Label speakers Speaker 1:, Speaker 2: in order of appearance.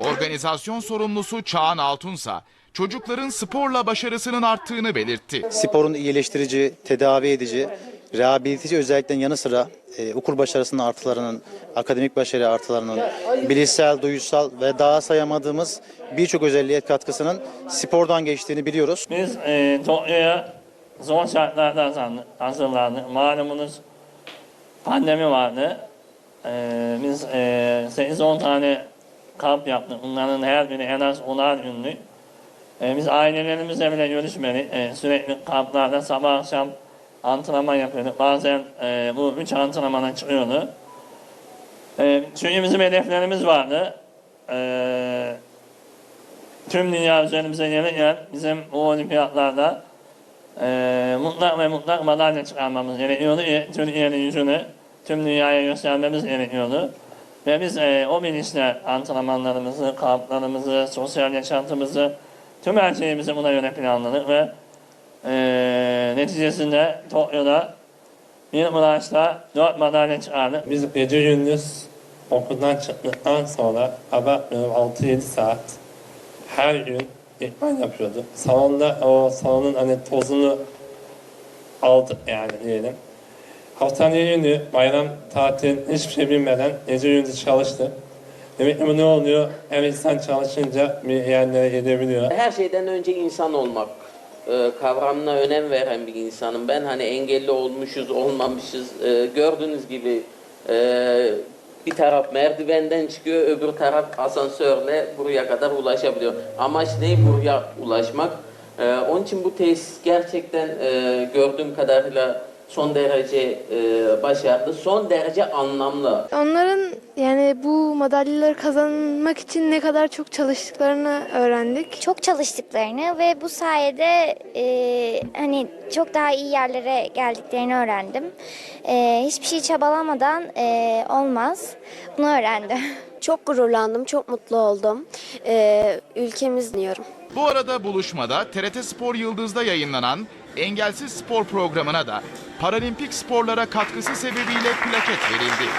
Speaker 1: Organizasyon sorumlusu Çağan Altunsa, çocukların sporla başarısının arttığını belirtti.
Speaker 2: sporun iyileştirici, tedavi edici, rehabilitici özelliklerin yanı sıra e, okul başarısının artılarının, akademik başarı artılarının, bilişsel, duysal ve daha sayamadığımız birçok özelliğe katkısının spordan geçtiğini biliyoruz.
Speaker 3: Biz e, Tokyo'ya zor şartlarda hazırlandık- hazırlandık. Malumunuz pandemi vardı. E, biz e, 8-10 tane kamp yaptık. Bunların her biri en az 10'ar günlük. E, biz ailelerimizle bile görüşmedik. E, sürekli kamplarda sabah akşam antrenman yapıyorduk. Bazen e, bu üç antrenmana çıkıyordu. E, çünkü bizim hedeflerimiz vardı. E, tüm dünya üzerimize gelirken bizim bu olimpiyatlarda eee mutlak ve mutlak madalya çıkarmamız gerekiyordu. ki Türkiye'nin yüzünü tüm dünyaya göstermemiz gerekiyordu. Ve biz eee, o bilinçle antrenmanlarımızı, kamplarımızı, sosyal yaşantımızı, tüm her şeyimizi buna göre planladık ve eee neticesinde Tokyo'da bir branşta dört madalya çıkardık. Biz gece gündüz okuldan çıktıktan sonra abartmıyorum 6-7 saat her gün ikmal yapıyordu. Salonda o salonun hani tozunu aldık yani diyelim. Haftanın günü bayram tatil hiçbir şey bilmeden gece gündüz çalıştı. Demek ki ne oluyor? Her insan çalışınca bir yerlere gidebiliyor.
Speaker 4: Her şeyden önce insan olmak e, kavramına önem veren bir insanım. Ben hani engelli olmuşuz, olmamışız. E, gördüğünüz gibi e, bir taraf merdivenden çıkıyor, öbür taraf asansörle buraya kadar ulaşabiliyor. Amaç ne? Buraya ulaşmak. E, onun için bu tesis gerçekten e, gördüğüm kadarıyla son derece e, başarılı, son derece anlamlı.
Speaker 5: Onların yani bu madalyaları kazanmak için ne kadar çok çalıştıklarını öğrendik.
Speaker 6: çok çalıştıklarını ve bu sayede e, hani çok daha iyi yerlere geldiklerini öğrendim. E, hiçbir şey çabalamadan e, olmaz. Bunu öğrendim.
Speaker 7: Çok gururlandım, çok mutlu oldum. Ee, ülkemiz diyorum.
Speaker 1: Bu arada buluşmada TRT Spor Yıldız'da yayınlanan Engelsiz Spor programına da paralimpik sporlara katkısı sebebiyle plaket verildi.